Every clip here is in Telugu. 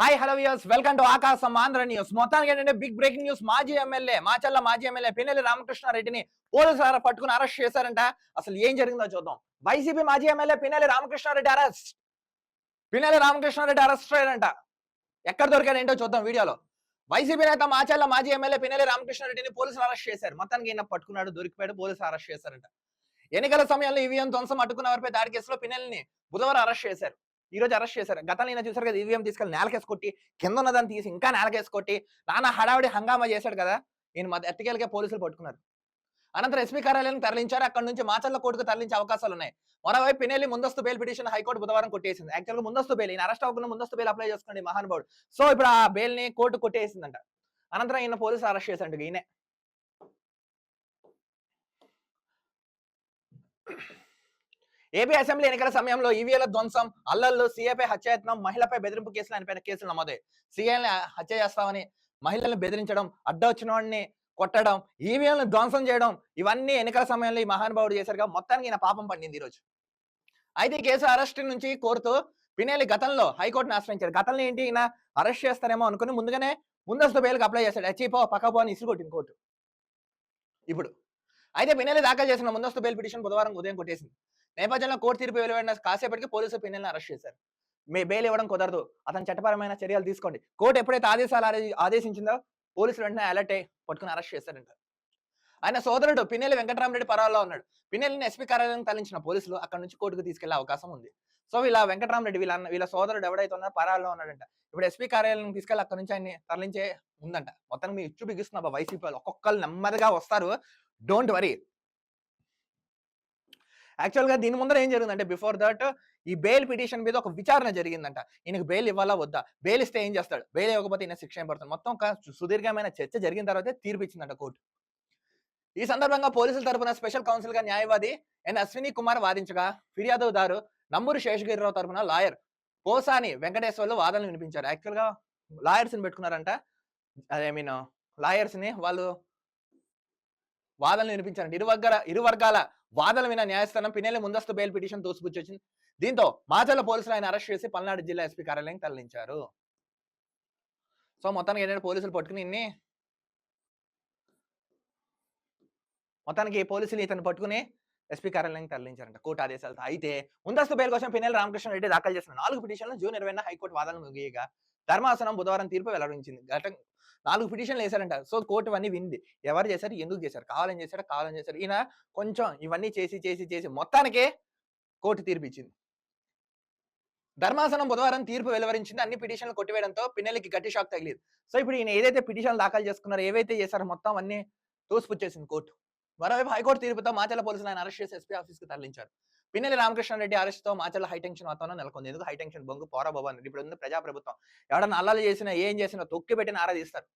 Hi hello views welcome to Akasham Andhra news మొత్తానికి ఏంటంటే బిగ్ బ్రేకింగ్ న్యూస్ మాజీ ఎమ్మెల్యే మాచల్ల మాజీ ఎమ్మెల్యే పిన్నెల్లి రామకృష్ణారెడ్డిని పోలీసులు పట్టుకుని అరెస్ట్ చేశారంట. అసలు ఏం జరిగిందో చూద్దాం. వైసీపీ మాజీ MLA Pinnelli Ramakrishna Reddy arrest Pinnelli Ramakrishna Reddy arrest అయ్యారంట. ఎక్కడ దొరికాడు ఏంటో చూద్దాం వీడియోలో. వైసీపీ నేత మాచల్ల మాజీ ఎమ్మెల్యే పిన్నెల్లి రామకృష్ణారెడ్డిని పోలీసులు అరెస్ట్ చేశారు. మొత్తానికి ఈయన పట్టుకున్నాడు దొరికిపోయాడు పోలీసులు అరెస్ట్ చేశారంట. ఎన్నికల సమయంలో ఈవీఎం ధ్వంసం అట్టుకున్న వారిపై దాడి కేసులో పిన్నెల్ని బుధవారం అరెస్ట్ చేశారు. ఈ రోజు అరెస్ట్ చేశారు. గతంలో ఈయన చూసారు కదా ఈవీఎం తీసుకెళ్ళి నేలకేసి కొట్టి కింద ఉన్నదాన్ని తీసి ఇంకా నేలకేసి కొట్టి నాన్న హడావిడి హంగామా చేశాడు కదా ఈయన మధ్య ఎత్తికేలకే పోలీసులు పట్టుకున్నారు. అనంతరం ఎస్పీ కార్యాలయం తరలించారు. అక్కడ నుంచి మాచర్ల కోర్టుకు తరలించే అవకాశాలు ఉన్నాయి. మరోవైపు పినేలి ముందస్తు బెయిల్ పిటిషన్ హైకోర్టు బుధవారం కొట్టేసింది. యాక్చువల్గా ముందస్తు బెయిల్ ఈయన అరెస్ట్ అవ్వకుండా ముందస్తు బెయిల్ అప్లై చేసుకోండి మహానుభావుడు. సో ఇప్పుడు ఆ బెయిల్ని కోర్టు కొట్టేసిందంట. అనంతరం ఈయన పోలీసులు అరెస్ట్ చేశాడు ఈయనే. ఏపీ అసెంబ్లీ ఎన్నికల సమయంలో ఈవీఎల ధ్వంసం అల్లర్లు సీఏపై హత్యాయత్నం మహిళపై బెదిరింపు కేసులు అనిపైన కేసులు నమోదయ్యాయి సీఏని హత్య చేస్తామని మహిళలను బెదిరించడం అడ్డొచ్చిన వాడిని కొట్టడం ఈవీఎంలను ధ్వంసం చేయడం ఇవన్నీ ఎన్నికల సమయంలో ఈ మహానుభావుడు చేశారుగా. మొత్తానికి ఈయన పాపం పండింది ఈరోజు. అయితే కేసు అరెస్ట్ నుంచి కోరుతూ పినేలి గతంలో హైకోర్టును ఆశ్రయించారు. గతంలో ఏంటి? ఈయన అరెస్ట్ చేస్తారేమో అనుకుని ముందుగానే ముందస్తు బెయిల్కి అప్లై చేశాడు. అచ్చిపో పక్కపో అని ఇసురు కొట్టింది కోర్టు. ఇప్పుడు. అయితే పినేలి దాఖలు చేసిన ముందస్తు బెయిల్ పిటిషన్ బుధవారం ఉదయం కొట్టేసింది. నేపథ్యంలో కోర్టు తీర్పు వెలువడిన కాసేపటికి పోలీసులు పిన్నెల్ని అరెస్ట్ చేశారు. మీ బెయిల్ ఇవ్వడం కుదరదు. అతను చట్టపరమైన చర్యలు తీసుకోండి. కోర్టు ఎప్పుడైతే ఆదేశాలు ఆదేశించిందో పోలీసులు వెంటనే అలర్ట్ అయ్యి పట్టుకుని అరెస్ట్ చేశారంట. ఆయన సోదరుడు పిన్నెల్లి వెంకటరామరెడ్డి పరాల్లో ఉన్నాడు. పిన్నెల్లిని ఎస్పీ కార్యాలయం తరలించిన పోలీసులు అక్కడ నుంచి కోర్టుకు తీసుకెళ్ళే అవకాశం ఉంది. సో వీళ్ళ వెంకటరామరెడ్డి వీళ్ళ వీళ్ళ సోదరుడు ఎవడైతే ఉన్నారో పరాల్లో ఉన్నాడంట. ఇప్పుడు ఎస్పీ కార్యాలయం తీసుకెళ్ళి అక్కడ నుంచి ఆయన్ని తరలించే ఉందంట. మొత్తం మీ ఇచ్చు బిగిస్తున్నా వైసీపీ వాళ్ళు ఒక్కొక్కరు నెమ్మదిగా వస్తారు. Don't worry. యాక్చువల్గా దీని ముందర ఏం జరిగిందంటే బిఫోర్ దట్ ఈ బెయిల్ పిటిషన్ మీద ఒక విచారణ జరిగిందంట. ఈయనకు బెయిల్ ఇవ్వాలా వద్దా? బెయిల్ ఇస్తే ఏం చేస్తాడు? బెయిల్ ఇవ్వకపోతే ఈయన శిక్ష ఏం పడుతుంది? మొత్తం సుదీర్ఘమైన చర్చ జరిగిన తర్వాతే తీర్పు ఇచ్చిందంట కోర్టు ఈ సందర్భంగా పోలీసుల తరపున స్పెషల్ కౌన్సిల్గా న్యాయవాది ఎన్ అశ్విని కుమార్ వాదించగా ఫిర్యాదుదారు నంబూరు శేషగిరిరావు తరపున లాయర్ పోసాని వెంకటేశ్వర్లు వాదనలు వినిపించారు. యాక్చువల్గా లాయర్స్ని పెట్టుకున్నారంట. ఐ మీన్ లాయర్స్ని వాళ్ళు వాదనలు వినిపించారండి. ఇరు వర్గాల ఇరు వర్గాల వాదనలు విన్న న్యాయస్థానం పిన్నెల్లి ముందస్తు బెయిల్ పిటిషన్ తోసిపుచ్చొచ్చింది దీంతో మాచర్ల పోలీసులు ఆయన అరెస్ట్ చేసి పల్నాడు జిల్లా ఎస్పీ కార్యాలయం తరలించారు. సో మొత్తానికి ఏంటంటే పోలీసులు పట్టుకుని ఇన్ని మొత్తానికి పోలీసులు ఇతను పట్టుకుని ఎస్పీ కార్యాలయం తరలించారంట. కోర్టు ఆదేశాలతో అయితే ముందస్తు బెయిల్ కోసం పిన్నెల్లి రామకృష్ణ రెడ్డి దాఖలు చేసిన నాలుగు పిటిషన్లు జూన్ ఇరవైన హైకోర్టు వాదనలు ముగియగా ధర్మాసనం బుధవారం తీర్పు వెల్లడించింది. గత నాలుగు పిటిషన్లు వేశారంట. సో కోర్టు ఇవన్నీ వింది ఎవరు చేశారు? ఎందుకు చేశారు? కావాలని చేశారు కావాలని చేశారు ఈయన కొంచెం ఇవన్నీ చేసి చేసి చేసి మొత్తానికే కోర్టు తీర్పు ఇచ్చింది. ధర్మాసనం బుధవారం తీర్పు వెలువరించింది. అన్ని పిటిషన్లు కొట్టివేయడంతో పిన్నెలకి గట్టి షాక్ తగిలేదు. సో ఇప్పుడు ఈయన ఏదైతే పిటిషన్లు దాఖలు చేసుకున్నారో ఏవైతే చేశారో మొత్తం అన్ని తోసిపుచ్చేసింది కోర్టు. మరోవైపు హైకోర్టు తీర్పుతో మాచల పోలీసులు ఆయన అరెస్ట్ చేసి ఎస్పీ ఆఫీస్కి తరలించారు. పిన్నెల్లి రామకృష్ణారెడ్డి అరెస్ట్తో మాచల హైటెన్షన్ వాతావరణం నెలకొంది. ఎందుకు హైటెన్షన్ బొంగు పోరా ఇప్పుడు ఉంది ప్రజాప్రభుత్వం? ఎవడన్నా అల్లాలు చేసినా ఏం చేసినా తొక్కి పెట్టిన ఆరాధిస్తారు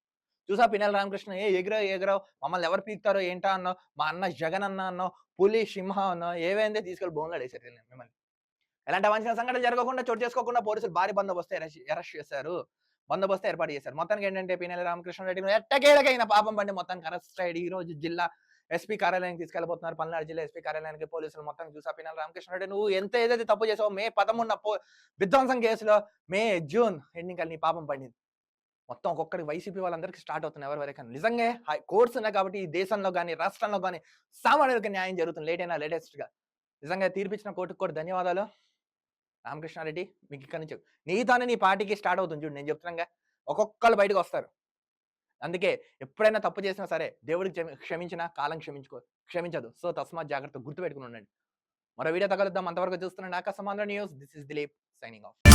చూసా పిన్నెల రామకృష్ణ ఏ ఎగురో ఎగురో మమ్మల్ని ఎవరు పీకుతారో ఏంటా అన్నో మా అన్న జగన్ అన్న అన్నో పులి సింహ అన్నో ఏవైందే తీసుకెళ్ళి బొంగులు వేసారు మిమ్మల్ని. ఎలాంటి వంచిన సంఘటన జరగకుండా చోటు చేసుకోకుండా పోలీసులు భారీ బందోబస్తు అరెస్ట్ చేశారు. బందోబస్తు ఏర్పాటు చేశారు. మొత్తానికి ఏంటంటే పిన్నెల రామకృష్ణారెడ్డి ఎట్టకేలకైన పాపం పండి మొత్తానికి అరెస్ట్ అయ్యాడు. ఈ రోజు జిల్లా ఎస్పీ కార్యాలయానికి తీసుకెళ్ళబోతున్నారు పల్నాడు జిల్లా ఎస్పీ కార్యాలయానికి పోలీసులు మొత్తం చూసా పినాల రామకృష్ణ రెడ్డి నువ్వు ఎంత ఏదైతే తప్పు చేసావో మే పదమూడున విధ్వంసం కేసులో మే జూన్ ఎన్నికలు నీ పాపం పండింది. మొత్తం ఒక్కొక్కరికి వైసీపీ వాళ్ళందరికీ స్టార్ట్ అవుతుంది ఎవరి వరకు నిజంగా కోర్సు ఉన్నాయి కాబట్టి ఈ దేశంలో కానీ రాష్ట్రంలో కానీ సామాన్యులకి న్యాయం జరుగుతుంది లేట్ అయినా లేటెస్ట్గా నిజంగా తీర్పిచ్చిన కోర్టుకు కూడా ధన్యవాదాలు. రామకృష్ణారెడ్డి మీకు ఇక్కడ నుంచి నీతోనే నీ పార్టీకి స్టార్ట్ అవుతుంది చూడు నేను చెప్తున్నాగా. ఒక్కొక్కరు బయటకు వస్తారు. అందుకే ఎప్పుడైనా తప్పు చేసినా సరే దేవుడికి క్షమించినా కాలం క్షమించుకో క్షమించదు. సో తస్మాత్ జాగ్రత్త గుర్తుపెట్టుకుని ఉండండి. మరో వీడియో తగలుద్దాం. అంతవరకు చూస్తున్నాను Akasham Andhra news. This is Dilip signing off.